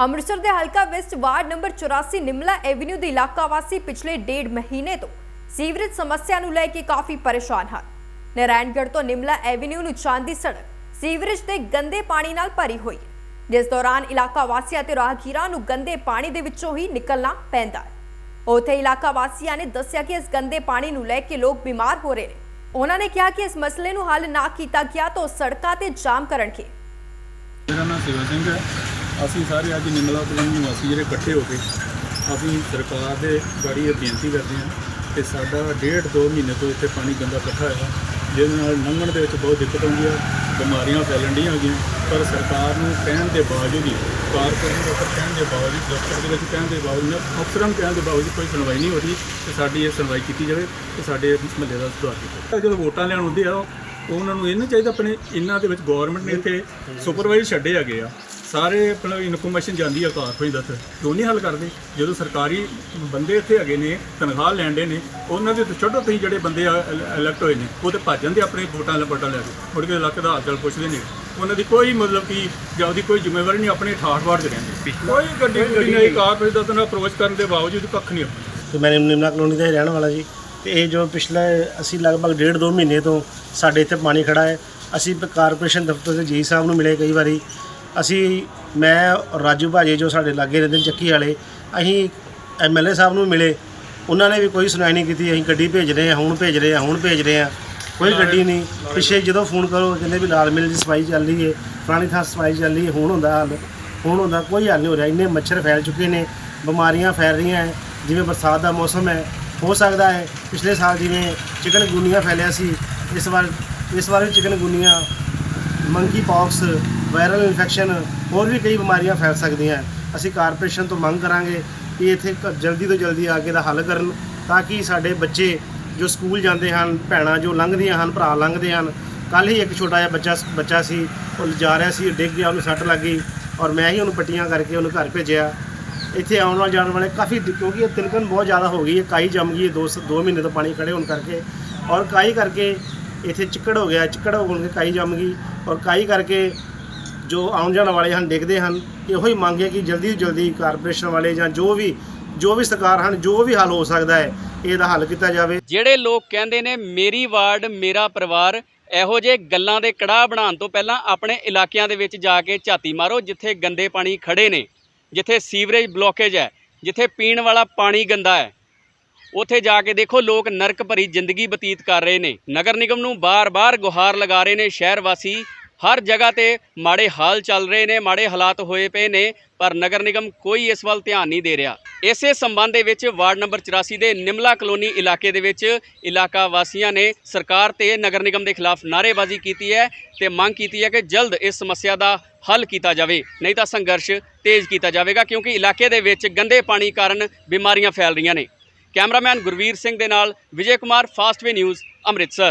ਅੰਮ੍ਰਿਤਸਰ ਦੇ ਹਲਕਾ west ward number 84 Nimla avenue ਦੇ ਇਲਾਕਾ ਵਾਸੀ ਪਿਛਲੇ ਡੇਢ ਮਹੀਨੇ ਤੋਂ ਸੀਵਰੇਜ ਸਮੱਸਿਆ ਨੂੰ ਲੈ ਕੇ ਕਾਫੀ ਪਰੇਸ਼ਾਨ ਹਨ। ਨਾਰਾਇਣਗੜ੍ਹ ਤੋਂ ਨਿਮਲਾ ਐਵਨਿਊ ਨੂੰ ਜਾਂਦੀ ਸੜਕ ਸੀਵਰੇਜ ਦੇ ਗੰਦੇ ਪਾਣੀ ਨਾਲ ਭਰੀ ਹੋਈ ਹੈ। ਜਿਸ ਦੌਰਾਨ ਇਲਾਕਾ ਵਾਸੀਆਂ ਤੇ ਰਾਹਗੀਰਾਂ ਨੂੰ ਗੰਦੇ ਪਾਣੀ ਦੇ ਵਿੱਚੋਂ ਹੀ ਨਿਕਲਣਾ ਪੈਂਦਾ ਹੈ। ਉੱਥੇ ਇਲਾਕਾ ਵਾਸੀਆਂ ਨੇ ਦੱਸਿਆ ਕਿ ਇਸ ਗੰਦੇ ਪਾਣੀ ਨੂੰ ਲੈ ਕੇ ਲੋਕ ਬਿਮਾਰ ਹੋ ਰਹੇ ਨੇ। ਉਹਨਾਂ ਨੇ ਕਿਹਾ ਕਿ ਇਸ ਮਸਲੇ ਨੂੰ ਹੱਲ ਨਾ ਕੀਤਾ ਗਿਆ ਤਾਂ ਉਹ ਸੜਕਾਂ ਤੇ ਜਾਮ ਕਰਨਗੇ। ਮੇਰਾ ਨਾਮ ਸੇਵਾ ਸਿੰਘ ਹੈ। ਅਸੀਂ ਸਾਰੇ ਅੱਜ ਨਿਮਲਾ ਕਲੋਨੀ ਨਿਵਾਸੀ ਜਿਹੜੇ ਇਕੱਠੇ ਹੋ ਕੇ ਅਸੀਂ ਸਰਕਾਰ ਦੇ ਗਾੜੀ ਇਹ ਬੇਨਤੀ ਕਰਦੇ ਹਾਂ ਕਿ ਸਾਡਾ ਡੇਢ ਦੋ ਮਹੀਨੇ ਤੋਂ ਇੱਥੇ ਪਾਣੀ ਗੰਦਾ ਇਕੱਠਾ ਹੋਇਆ। ਜਿਹਦੇ ਨਾਲ ਲੰਘਣ ਦੇ ਵਿੱਚ ਬਹੁਤ ਦਿੱਕਤ ਆਉਂਦੀ ਹੈ ਬਿਮਾਰੀਆਂ ਫੈਲਣ ਡੀਆਂ ਹੈਗੀਆਂ। ਪਰ ਸਰਕਾਰ ਨੂੰ ਕਹਿਣ ਦੇ ਬਾਵਜੂਦ ਹੀ ਕਾਰਪੋਰੇਸ਼ਨ ਦੇ ਉੱਪਰ ਕਹਿਣ ਦੇ ਬਾਵਜੂਦ, ਦਫ਼ਤਰ ਦੇ ਵਿੱਚ ਕਹਿਣ ਦੇ ਬਾਵਜੂਦ ਅਫਸਰਾਂ ਨੂੰ ਕਹਿਣ ਦੇ ਬਾਵਜੂਦ ਕੋਈ ਸੁਣਵਾਈ ਨਹੀਂ ਹੋ ਰਹੀ ਤੇ ਸਾਡੀ ਇਹ ਸੁਣਵਾਈ ਕੀਤੀ ਜਾਵੇ ਤੇ ਸਾਡੇ ਮਹੱਲੇ ਦਾ ਸੁਧਾਰ ਕੀਤਾ ਜਾਵੇ। ਜਦੋਂ ਵੋਟਾਂ ਲੈਣ ਹੁੰਦੇ ਆ, ਉਹਨਾਂ ਨੂੰ ਇਹ ਨਹੀਂ ਚਾਹੀਦਾ ਆਪਣੇ ਇਹਨਾਂ ਦੇ ਵਿੱਚ ਗਵਰਨਮੈਂਟ ਨੇ ਇੱਥੇ ਸੁਪਰਵਾਈਜ਼ਰ ਛੱਡੇ ਹੈਗੇ ਆ। ਸਾਰੇ ਆਪਣਾ ਇਨਫੋਰਮੇਸ਼ਨ ਜਾਂਦੀ ਆ ਕਾਰਪੋਰੇਸ਼ਨ ਦਾ ਇੱਥੇ ਕਿਉਂ ਨਹੀਂ ਹੱਲ ਕਰਦੇ। ਜਦੋਂ ਸਰਕਾਰੀ ਬੰਦੇ ਇੱਥੇ ਹੈਗੇ ਨੇ ਤਨਖਾਹ ਲੈਂਦੇ ਨੇ ਉਹਨਾਂ ਦੇ ਤੋਂ ਛੱਡੋ ਤੁਸੀਂ ਜਿਹੜੇ ਬੰਦੇ ਇਲੈਕਟ ਹੋਏ ਨੇ ਉਹ ਤੇ ਭੱਜ ਜਾਂਦੇ ਆਪਣੇ ਵੋਟਾਂ ਲਪਟਾਂ ਲੈ ਕੇ। ਮੁੜ ਕੇ ਇਲਾਕੇ ਦਾ ਹਾਲ ਚਾਲ ਪੁੱਛਦੇ ਨੇ। ਉਹਨਾਂ ਦੀ ਕੋਈ ਮਤਲਬ ਕਿ ਜਾਂ ਉਹਦੀ ਕੋਈ ਜ਼ਿੰਮੇਵਾਰੀ ਨਹੀਂ ਆਪਣੇ ਠਾਠ ਵਾੜ ਚ ਰਹਿੰਦੇ। ਕੋਈ ਗੱਡੀ ਗੁੱਡੀ ਨਹੀਂ ਕਾਰਪੋਰੇਸ਼ਨ ਦਾ ਤਾਂ ਅਪਰੋਚ ਕਰਨ ਦੇ ਬਾਵਜੂਦ ਕੱਖ ਨਹੀਂ ਤੇ ਮੈਂ ਨਿਮਨਾ ਕਲੋਨੀ ਦਾ ਹੀ ਰਹਿਣ ਵਾਲਾ ਜੀ। ਤੇ ਇਹ ਜੋ ਪਿਛਲੇ ਅਸੀਂ ਲਗਭਗ ਡੇਢ ਦੋ ਮਹੀਨੇ ਤੋਂ ਸਾਡੇ ਇੱਥੇ ਪਾਣੀ ਖੜਾ ਹੈ। ਅਸੀਂ ਕਾਰਪੋਰੇਸ਼ਨ ਦਫ਼ਤਰ ਦੇ ਜੀ ਸਾਹਿਬ ਨੂੰ ਮਿਲੇ ਕਈ ਵਾਰੀ। ਅਸੀਂ ਮੈਂ ਰਾਜੂ ਭਾਜੀ ਜੋ ਸਾਡੇ ਲਾਗੇ ਰਹਿੰਦੇ ਨੇ ਚੱਕੀ ਵਾਲੇ ਅਸੀਂ ਐਮਐਲਏ ਸਾਹਿਬ ਨੂੰ ਮਿਲੇ। ਉਹਨਾਂ ਨੇ ਵੀ ਕੋਈ ਸੁਣਾਈ ਨਹੀਂ ਕੀਤੀ ਅਸੀਂ ਗੱਡੀ ਭੇਜ ਰਹੇ ਹਾਂ ਹੁਣ ਭੇਜ ਰਹੇ ਹਾਂ ਹੁਣ ਭੇਜ ਰਹੇ ਹਾਂ। ਕੋਈ ਗੱਡੀ ਨਹੀਂ। ਪਿੱਛੇ ਜਦੋਂ ਫੋਨ ਕਰੋ ਕਹਿੰਦੇ ਵੀ ਲਾਲ ਮਿਲ ਦੀ ਸਫ਼ਾਈ ਚੱਲ ਰਹੀ ਹੈ। ਫਲਾਣੀ ਥਾਂ ਸਫ਼ਾਈ ਚੱਲ ਰਹੀ ਹੈ ਹੁਣ ਹੁੰਦਾ ਹੱਲ। ਹੁਣ ਹੁੰਦਾ ਕੋਈ ਹੱਲ ਨਹੀਂ ਹੋ ਰਿਹਾ। ਇੰਨੇ ਮੱਛਰ ਫੈਲ ਚੁੱਕੇ ਨੇ ਬਿਮਾਰੀਆਂ ਫੈਲ ਰਹੀਆਂ ਹੈ ਜਿਵੇਂ ਬਰਸਾਤ ਦਾ ਮੌਸਮ ਹੈ। ਹੋ ਸਕਦਾ ਹੈ ਪਿਛਲੇ ਸਾਲ ਜਿਵੇਂ ਚਿਕਨ ਗੁਨੀਆ ਫੈਲਿਆ ਸੀ ਇਸ ਵਾਰ ਇਸ ਵਾਰ ਵੀ chikungunya monkeypox viral infection ਹੋਰ ਵੀ ਕਈ ਬਿਮਾਰੀਆਂ ਫੈਲ ਸਕਦੀਆਂ। ਅਸੀਂ ਕਾਰਪੋਰੇਸ਼ਨ ਤੋਂ ਮੰਗ ਕਰਾਂਗੇ ਕਿ ਇੱਥੇ ਕ- ਜਲਦੀ ਤੋਂ ਜਲਦੀ ਆ ਕੇ ਦਾ ਹੱਲ ਕਰਨ ਤਾਂ ਕਿ ਸਾਡੇ ਬੱਚੇ ਜੋ ਸਕੂਲ ਜਾਂਦੇ ਹਨ, ਭੈਣਾਂ ਜੋ ਲੰਘਦੀਆਂ ਹਨ, ਭਰਾ ਲੰਘਦੇ ਹਨ ਕੱਲ ਹੀ ਇੱਕ ਛੋਟਾ ਜਿਹਾ ਬੱਚਾ ਬੱਚਾ ਸੀ, ਉਹ ਜਾ ਰਿਹਾ ਸੀ, ਡਿੱਗ ਗਿਆ, ਉਹਨੂੰ ਸੱਟ ਲੱਗ ਗਈ ਔਰ ਮੈਂ ਹੀ ਉਹਨੂੰ ਪੱਟੀਆਂ ਕਰਕੇ ਉਹਨੂੰ ਘਰ ਭੇਜਿਆ। ਇੱਥੇ ਆਉਣ ਵਾਲੇ ਜਾਣ ਵਾਲੇ ਕਾਫੀ ਕਿਉਂਕਿ ਇਹ ਤਿਲਕਣ ਬਹੁਤ ਜ਼ਿਆਦਾ ਹੋ ਗਈ ਹੈ, ਕਾਈ ਜੰਮ ਗਈ ਹੈ, ਦੋ ਸ- ਦੋ ਮਹੀਨੇ ਤੋਂ ਪਾਣੀ ਖੜੇ ਹੋਣ ਕਰਕੇ ਔਰ ਕਾਈ ਕਰਕੇ ਇੱਥੇ ਚਿੱਕੜ ਹੋ ਗਿਆ, ਚਿੱਕੜ ਹੋਣ ਕੇ ਕਾਈ ਜੰਮ ਗਈ ਔਰ ਕਾਈ ਕਰਕੇ ਜੋ ਆਉਣ ਜਾਣ ਵਾਲੇ ਹਨ ਡਿੱਗਦੇ ਹਨ ਇਹੋ ਹੀ ਮੰਗ ਹੈ ਕਿ ਜਲਦੀ ਤੋਂ ਜਲਦੀ ਕਾਰਪੋਰੇਸ਼ਨ ਵਾਲੇ ਜਾਂ ਜੋ ਵੀ ਜੋ ਵੀ ਸਰਕਾਰ ਹਨ, ਜੋ ਵੀ ਹੱਲ ਹੋ ਸਕਦਾ ਹੈ, ਇਹਦਾ ਹੱਲ ਕੀਤਾ ਜਾਵੇ। ਜਿਹੜੇ ਲੋਕ ਕਹਿੰਦੇ ਨੇ, ਮੇਰੀ ਵਾਰਡ, ਮੇਰਾ ਪਰਿਵਾਰ, ਇਹੋ ਜਿਹੇ ਗੱਲਾਂ ਦੇ ਕੜਾਹ ਬਣਾਉਣ ਤੋਂ ਪਹਿਲਾਂ ਆਪਣੇ ਇਲਾਕਿਆਂ ਦੇ ਵਿੱਚ ਜਾ ਕੇ ਝਾਤੀ ਮਾਰੋ, ਜਿੱਥੇ ਗੰਦੇ ਪਾਣੀ ਖੜੇ ਨੇ, ਜਿੱਥੇ ਸੀਵਰੇਜ ਬਲੋਕੇਜ ਹੈ, ਜਿੱਥੇ ਪੀਣ ਵਾਲਾ ਪਾਣੀ ਗੰਦਾ ਹੈ। ਉੱਥੇ ਜਾ ਕੇ ਦੇਖੋ, ਲੋਕ ਨਰਕ ਭਰੀ ਜ਼ਿੰਦਗੀ ਬਤੀਤ ਕਰ ਰਹੇ ਨੇ। ਨਗਰ ਨਿਗਮ ਨੂੰ ਬਾਰ-ਬਾਰ ਗੁਹਾਰ ਲਗਾ ਰਹੇ ਨੇ, ਸ਼ਹਿਰ ਵਾਸੀ ਹਰ ਜਗ੍ਹਾ ਤੇ ਮਾੜੇ ਹਾਲ ਚੱਲ ਰਹੇ ਨੇ, ਮਾੜੇ ਹਾਲਾਤ ਹੋਏ ਪਏ ਨੇ, ਪਰ ਨਗਰ ਨਿਗਮ ਕੋਈ ਇਸ ਵੱਲ ਧਿਆਨ ਨਹੀਂ ਦੇ ਰਿਹਾ। ਇਸੇ ਸੰਬੰਧ ਦੇ ਵਿੱਚ ਵਾਰਡ ਨੰਬਰ 84 ਦੇ ਨਿਮਲਾ ਕਲੋਨੀ ਇਲਾਕੇ ਦੇ ਵਿੱਚ ਇਲਾਕਾ ਵਾਸੀਆਂ ਨੇ ਸਰਕਾਰ ਤੇ ਨਗਰ ਨਿਗਮ ਦੇ ਖਿਲਾਫ ਨਾਅਰੇਬਾਜ਼ੀ ਕੀਤੀ ਹੈ ਤੇ ਮੰਗ ਕੀਤੀ ਹੈ ਕਿ ਜਲਦ ਇਸ ਸਮੱਸਿਆ ਦਾ ਹੱਲ ਕੀਤਾ ਜਾਵੇ। ਨਹੀਂ ਤਾਂ ਸੰਘਰਸ਼ ਤੇਜ਼ ਕੀਤਾ ਜਾਵੇਗਾ ਕਿਉਂਕਿ ਇਲਾਕੇ ਦੇ ਵਿੱਚ ਗੰਦੇ ਪਾਣੀ ਕਾਰਨ ਬਿਮਾਰੀਆਂ ਫੈਲ ਰਹੀਆਂ ਨੇ। ਕੈਮਰਾਮੈਨ ਗੁਰਵੀਰ ਸਿੰਘ ਦੇ ਨਾਲ ਵਿਜੇ ਕੁਮਾਰ ਫਾਸਟਵੇ ਨਿਊਜ਼, ਅੰਮ੍ਰਿਤਸਰ।